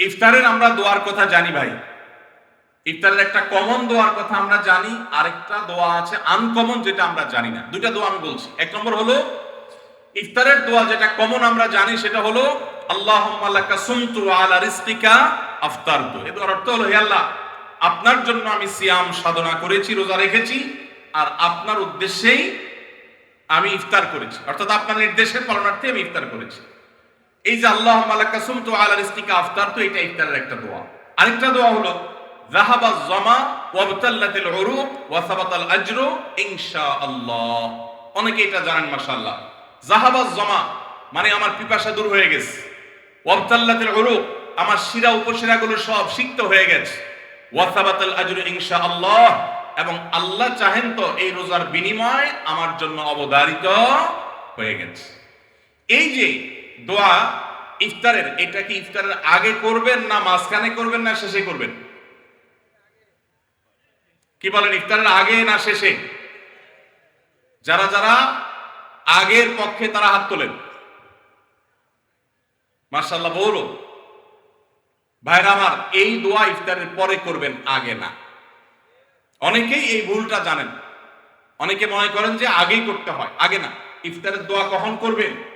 ইফতারের আমরা দোয়ার কথা জানি ভাই। ইফতারের একটা কমন দোয়ার কথা আমরা জানি, আরেকটা দোয়া আছে আনকমন যেটা আমরা জানি না। দুটা দোয়া আমি বলছি। এক নম্বর হলো, ইফতারের দোয়া যেটা কমন আমরা জানি, সেটা হলো সুমতু আলা রিজকিকা আফতারতু। এর অর্থ হলো, হে আল্লাহ, আপনার জন্য আমি সিয়াম সাধনা করেছি, রোজা রেখেছি, আর আপনার উদ্দেশ্যেই আমি ইফতার করেছি। অর্থাৎ আপনার নির্দেশের পালনার্থে আমি ইফতার করেছি। এই যে আল্লাহ মালাকা সুমতু আলা রিজকিকা আফতার তো এটা ইফতারের একটা দোয়া। আরেকটা দোয়া হলো, যাহাবা জামা ওয়াবতাল্লাতিল অনেকে এটা জানেন যাহাবা জামা মানে আমার পিপাসা দূর হয়ে গেছে। ওয়াবতাল্লাতিল আমার শিরা সব সিক্ত হয়ে গেছে। ওয়া সাবাতাল ইনশাআল্লাহ। এবং আল্লাহ চাহেন তো এই রোজার বিনিময় আমার জন্য অবদারিত হয়ে গেছে। এই যে দোয়া ইফতারের, এটা কি ইফতারের আগে করবেন না মাঝখানে করবেন না শেষে করবেন? কি বলেন, ইফতারের আগে না শেষে? যারা যারা আগের পক্ষে তারা হাত তোলেন। মার্শাল্লাহ বৌল। ভাইরা আমার, এই দোয়া ইফতারের পরে করবেন, আগে না। অনেকেই এই ভুলটা জানেন। অনেকে মনে করেন যে আগেই করতে হয়, আগে না। ইফতারের দোয়া কখন করবেন?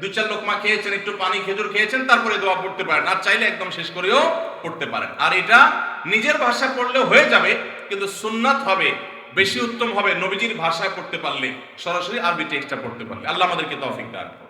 দু চার লোকমা খেয়েছেন, একটু পানি, খেজুর খেয়েছেন, তারপরে দোয়া পড়তে পারেন। আর চাইলে একদম শেষ করেও পড়তে পারেন। আর এটা নিজের ভাষা পড়লে হয়ে যাবে, কিন্তু সুন্নাত হবে, বেশি উত্তম হবে নবীজির ভাষায় পড়তে পারলে, সরাসরি আরবি টেক্সটটা পড়তে পারলে। আল্লাহ আমাদেরকে তৌফিক দান।